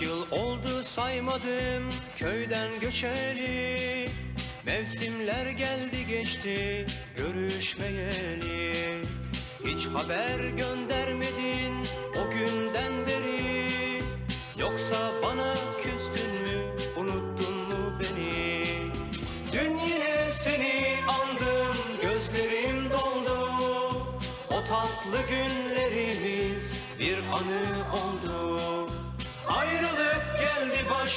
Yıl oldu saymadım köyden göçeli Mevsimler geldi geçti görüşmeyeli. Hiç haber göndermedin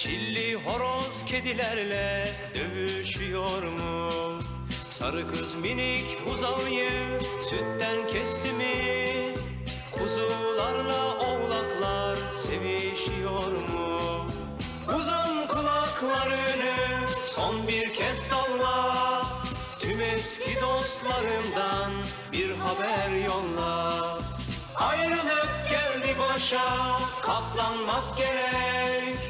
Çilli horoz kedilerle dövüşüyor mu? Sarı kız minik buzağıyı sütten kesti mi? Kuzularla oğlaklar sevişiyor mu? Uzun kulaklarını son bir kez salla Tüm eski dostlarımdan bir haber yolla Ayrılık geldi başa katlanmak gerek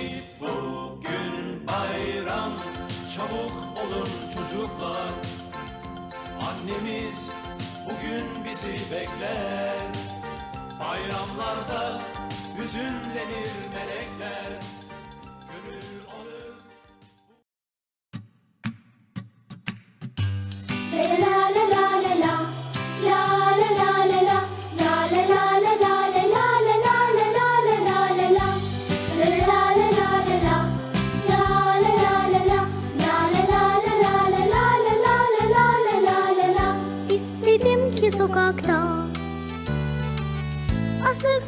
çabuk olun çocuklar. Annemiz bugün bizi bekler. Bayramlarda hüzünlenir melekler.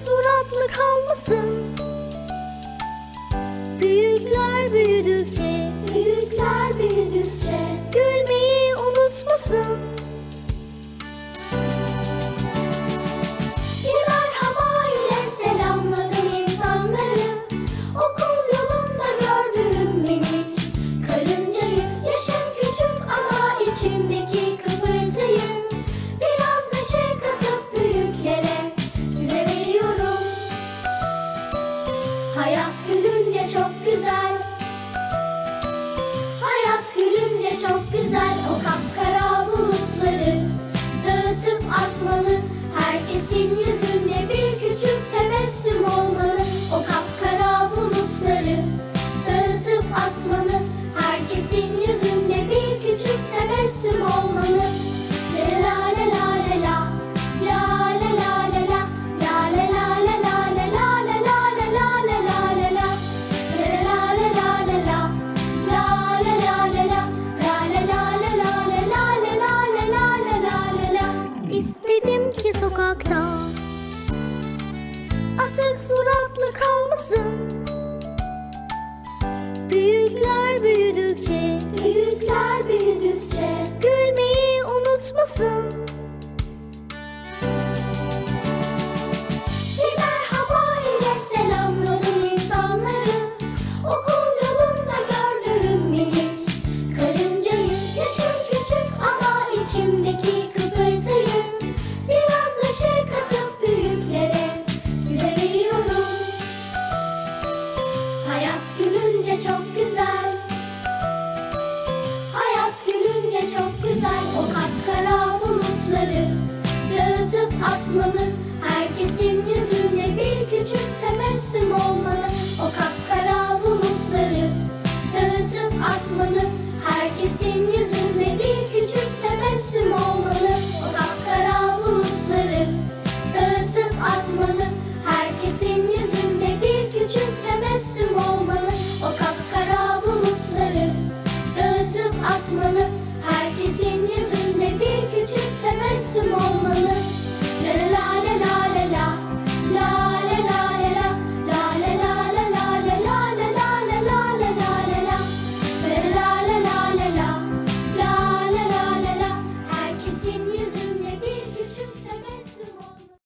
suratlı kalmasın. atıp atmalı Herkesin yüzünde bir küçük tebessüm olmalı O kapkara bulutları dağıtıp atmalı Herkesin yüzünde bir küçük tebessüm olmalı